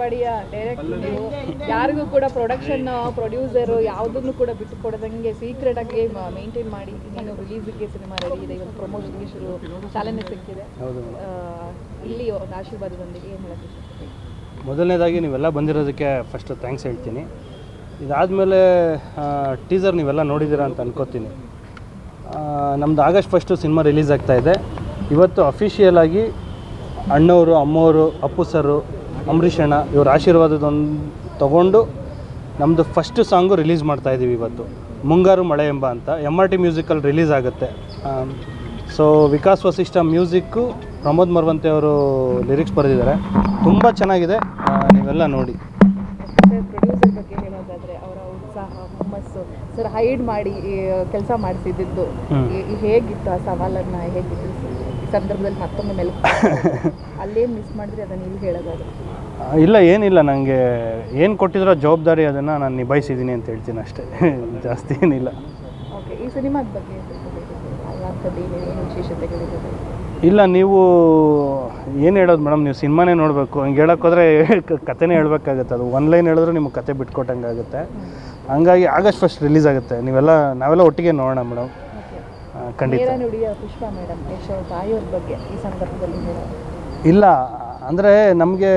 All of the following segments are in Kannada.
ವಾಡಿಯ ಡೈರೆಕ್ಟರ್ ಯಾರಿಗೂ ಕೂಡ ಪ್ರೊಡಕ್ಷನ್ ಪ್ರೊಡ್ಯೂಸರ್ ಯಾವುದನ್ನು ಕೂಡ ಬಿಟ್ಟು ಕೊಡದಂಗೆ ಸೀಕ್ರೆಟ್ ಆಗಿ ಮೇಂಟೈನ್ ಮಾಡಿ ಇನ್ನೇನು ರಿಲೀಸಿಗೆ ಸಿನಿಮಾ ರೆಡಿ ಇದೆ. ಇವತ್ತು ಪ್ರಮೋಷನ್ಗೆ ಶುರು ಚಾಲನೆ ಸಿಕ್ಕಿದೆ. ಹೌದು. ಇಲ್ಲಿ ಒಂದು ಆಶೀರ್ವಾದದೊಂದಿಗೆ ಏನು ಹೇಳಕ್ಕೆ ಮೊದಲನೇದಾಗಿ ನೀವೆಲ್ಲ ಬಂದಿರೋದಕ್ಕೆ ಫಸ್ಟ್ ಥ್ಯಾಂಕ್ಸ್ ಹೇಳ್ತೀನಿ. ಇದಾದಮೇಲೆ ಟೀಸರ್ ನೀವೆಲ್ಲ ನೋಡಿದ್ದೀರಾ ಅಂತ ಅನ್ಕೋತೀನಿ. ನಮ್ಮದು ಆಗಸ್ಟ್ ಫಸ್ಟು ಸಿನಿಮಾ ರಿಲೀಸ್ ಆಗ್ತಾ ಇದೆ. ಇವತ್ತು ಅಫಿಷಿಯಲ್ ಆಗಿ ಅಣ್ಣವರು ಅಮ್ಮವರು ಅಪ್ಪು ಸರು ಅಂಬರೀಷ್ ಅಣ್ಣ, ಇವ್ರ ಆಶೀರ್ವಾದದೊಂದು ತೊಗೊಂಡು ನಮ್ಮದು ಫಸ್ಟ್ ಸಾಂಗು ರಿಲೀಸ್ ಮಾಡ್ತಾ ಇದ್ದೀವಿ ಇವತ್ತು. ಮುಂಗಾರು ಮಳೆ ಎಂಬ ಅಂತ. ಎಂ ಆರ್ ಟಿ ಮ್ಯೂಸಿಕಲ್ಲಿ ರಿಲೀಸ್ ಆಗುತ್ತೆ. ಸೊ ವಿಕಾಸ್ ವಸಿಷ್ಠ ಮ್ಯೂಸಿಕ್ಕು ಪ್ರಮೋದ್ ಮರ್ವಂತೆ ಅವರು ಲಿರಿಕ್ಸ್ ಬರೆದಿದ್ದಾರೆ. ತುಂಬ ಚೆನ್ನಾಗಿದೆ. ನೀವೆಲ್ಲ ನೋಡಿ. ಉತ್ಸಾಹ ಹುಮ್ಮಸ್ಸು ಸರ್ ಹೈಡ್ ಮಾಡಿ ಕೆಲಸ ಮಾಡಿಸಿದ್ದು ಹೇಗಿತ್ತು ಆ ಸವಾಲನ್ನು ಹೇಗಿತ್ತು ಈ ಸಂದರ್ಭದಲ್ಲಿ ಮತ್ತೊಮ್ಮೆ ಮೇಲೆ ಅಲ್ಲೇನು ಮಿಸ್ ಮಾಡಿದ್ರೆ ಅದನ್ನು ಇಲ್ಲಿ ಹೇಳೋದಾದ್ರೆ. ಇಲ್ಲ ಏನಿಲ್ಲ. ನನಗೆ ಏನು ಕೊಟ್ಟಿದ್ರೋ ಜವಾಬ್ದಾರಿ ಅದನ್ನು ನಾನು ನಿಭಾಯಿಸಿದ್ದೀನಿ ಅಂತ ಹೇಳ್ತೀನಿ ಅಷ್ಟೇ. ಜಾಸ್ತಿ ಏನಿಲ್ಲ. ಓಕೆ ಈ ಸಿನಿಮಾದ ಬಗ್ಗೆ ಸ್ವಲ್ಪ ಏನೇನು ವಿಶೇಷತೆಗಳಿದೆ ಇಲ್ಲ ನೀವು ಏನು ಹೇಳೋದು ಮೇಡಮ್? ನೀವು ಸಿನಿಮಾನೇ ನೋಡಬೇಕು. ಹಂಗೆ ಹೇಳೋಕ್ಕೋದ್ರೆ ಕತೆನೇ ಹೇಳ್ಬೇಕಾಗತ್ತೆ. ಅದು ಒನ್ ಲೈನ್ ಹೇಳಿದ್ರೆ ನಿಮಗೆ ಕತೆ ಬಿಟ್ಕೊಟ್ಟಂಗೆ ಆಗುತ್ತೆ ಹಂಗಾಗಿ ಆಗಸ್ಟ್ ಫಸ್ಟ್ ರಿಲೀಸ್ ಆಗುತ್ತೆ. ನೀವೆಲ್ಲ ನಾವೆಲ್ಲ ಒಟ್ಟಿಗೆ ನೋಡೋಣ ಮೇಡಮ್. ಖಂಡಿತ. ನೇರ ನುಡಿಯ ಪುಷ್ಪ ಮೇಡಮ್ ಯಶ್ ಅವ್ರ ತಾಯಿಯವ್ರ ಬಗ್ಗೆ ಈ ಸಂದರ್ಭದಲ್ಲಿ ಹೇಳೋದು. ಇಲ್ಲ ಅಂದರೆ ನಮಗೆ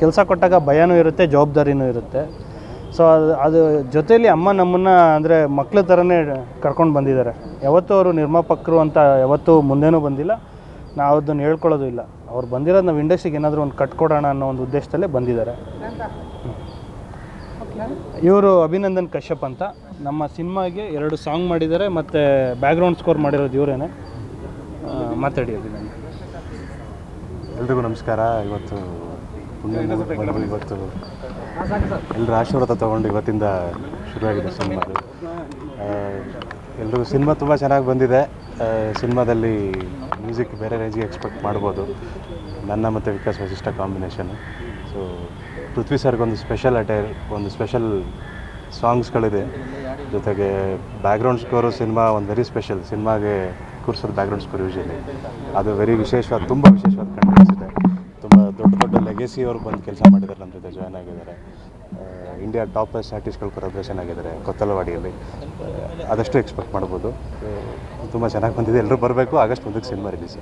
ಕೆಲಸ ಕೊಟ್ಟಾಗ ಭಯನೂ ಇರುತ್ತೆ ಜವಾಬ್ದಾರಿನೂ ಇರುತ್ತೆ. ಸೊ ಅದು ಅದು ಜೊತೆಯಲ್ಲಿ ಅಮ್ಮ ನಮ್ಮನ್ನು ಅಂದರೆ ಮಕ್ಳ ಥರನೇ ಕರ್ಕೊಂಡು ಬಂದಿದ್ದಾರೆ. ಯಾವತ್ತೂ ಅವರು ನಿರ್ಮಾಪಕರು ಅಂತ ಯಾವತ್ತೂ ಮುಂದೆನೂ ಬಂದಿಲ್ಲ. ನಾವು ಅದನ್ನು ಹೇಳ್ಕೊಳ್ಳೋದು ಇಲ್ಲ. ಅವ್ರು ಬಂದಿರೋದು ನಾವು ಇಂಡಸ್ಟ್ರಿಗೆ ಏನಾದರೂ ಒಂದು ಕಟ್ಕೊಡೋಣ ಅನ್ನೋ ಒಂದು ಉದ್ದೇಶದಲ್ಲೇ ಬಂದಿದ್ದಾರೆ. ಇವರು ಅಭಿನಂದನ್ ಕಶ್ಯಪ್ ಅಂತ. ನಮ್ಮ ಸಿನಿಮಾಗೆ ಎರಡು ಸಾಂಗ್ ಮಾಡಿದ್ದಾರೆ ಮತ್ತು ಬ್ಯಾಕ್ಗ್ರೌಂಡ್ ಸ್ಕೋರ್ ಮಾಡಿರೋದು ಇವರೇನೆ. ಮಾತಾಡಿ ಅಭಿನಂದನ್. ಎಲ್ರಿಗೂ ನಮಸ್ಕಾರ. ಇವತ್ತು ಇವತ್ತು ಎಲ್ಲರ ಆಶೀರ್ವಾದ ತೊಗೊಂಡು ಇವತ್ತಿಂದ ಶುರುವಾಗಿದೆ ಸಿನಿಮಾ. ಎಲ್ಲರೂ ಸಿನಿಮಾ ತುಂಬ ಚೆನ್ನಾಗಿ ಬಂದಿದೆ. ಸಿನಿಮಾದಲ್ಲಿ ಮ್ಯೂಸಿಕ್ ಬೇರೆ ರೇಂಜಿಗೆ ಎಕ್ಸ್ಪೆಕ್ಟ್ ಮಾಡ್ಬೋದು. ನನ್ನ ಮತ್ತು ವಿಕಾಸ್ ವಿಶಿಷ್ಟ ಕಾಂಬಿನೇಷನ್ ಸೊ ಪೃಥ್ವಿ ಸರ್ಗೊಂದು ಸ್ಪೆಷಲ್ ಅಟೈರ್ ಒಂದು ಸ್ಪೆಷಲ್ ಸಾಂಗ್ಸ್ಗಳಿದೆ ಜೊತೆಗೆ ಬ್ಯಾಕ್ಗ್ರೌಂಡ್ ಸ್ಕೋರು ಸಿನಿಮಾ ಒಂದು ವೆರಿ ಸ್ಪೆಷಲ್ ಸಿನಿಮಾಗೆ ಕೂರಿಸೋದು ಬ್ಯಾಕ್ಗ್ರೌಂಡ್ ಸ್ಕೋರ್ ಯೂಶಲಿ ಅದು ವೆರಿ ವಿಶೇಷವಾದ, ತುಂಬ ವಿಶೇಷವಾದ ಕಂಡು ಲೆಗೆಸಿ ಅವ್ರು ಬಂದು ಕೆಲಸ ಮಾಡಿದ್ದಾರೆ ನಮ್ಮ ಜೊತೆ ಜಾಯ್ನ್ ಆಗಿದ್ದಾರೆ. ಇಂಡಿಯಾ ಟಾಪೆಸ್ಟ್ ಆರ್ಟಿಸ್ಟ್ಗಳು ಕೊಲಾಬ್ರೇಷನ್ ಆಗಿದ್ದಾರೆ, ಕೊತ್ತಲವಾಡಿಯಲ್ಲಿ. ಆದಷ್ಟು ಎಕ್ಸ್ಪೆಕ್ಟ್ ಮಾಡ್ಬೋದು. ತುಂಬ ಚೆನ್ನಾಗಿ ಬಂದಿದೆ ಎಲ್ಲರೂ ಬರಬೇಕು, ಆಗಸ್ಟ್ ಒಂದಕ್ಕೆ ಸಿನಿಮಾ ರಿಲೀಸ್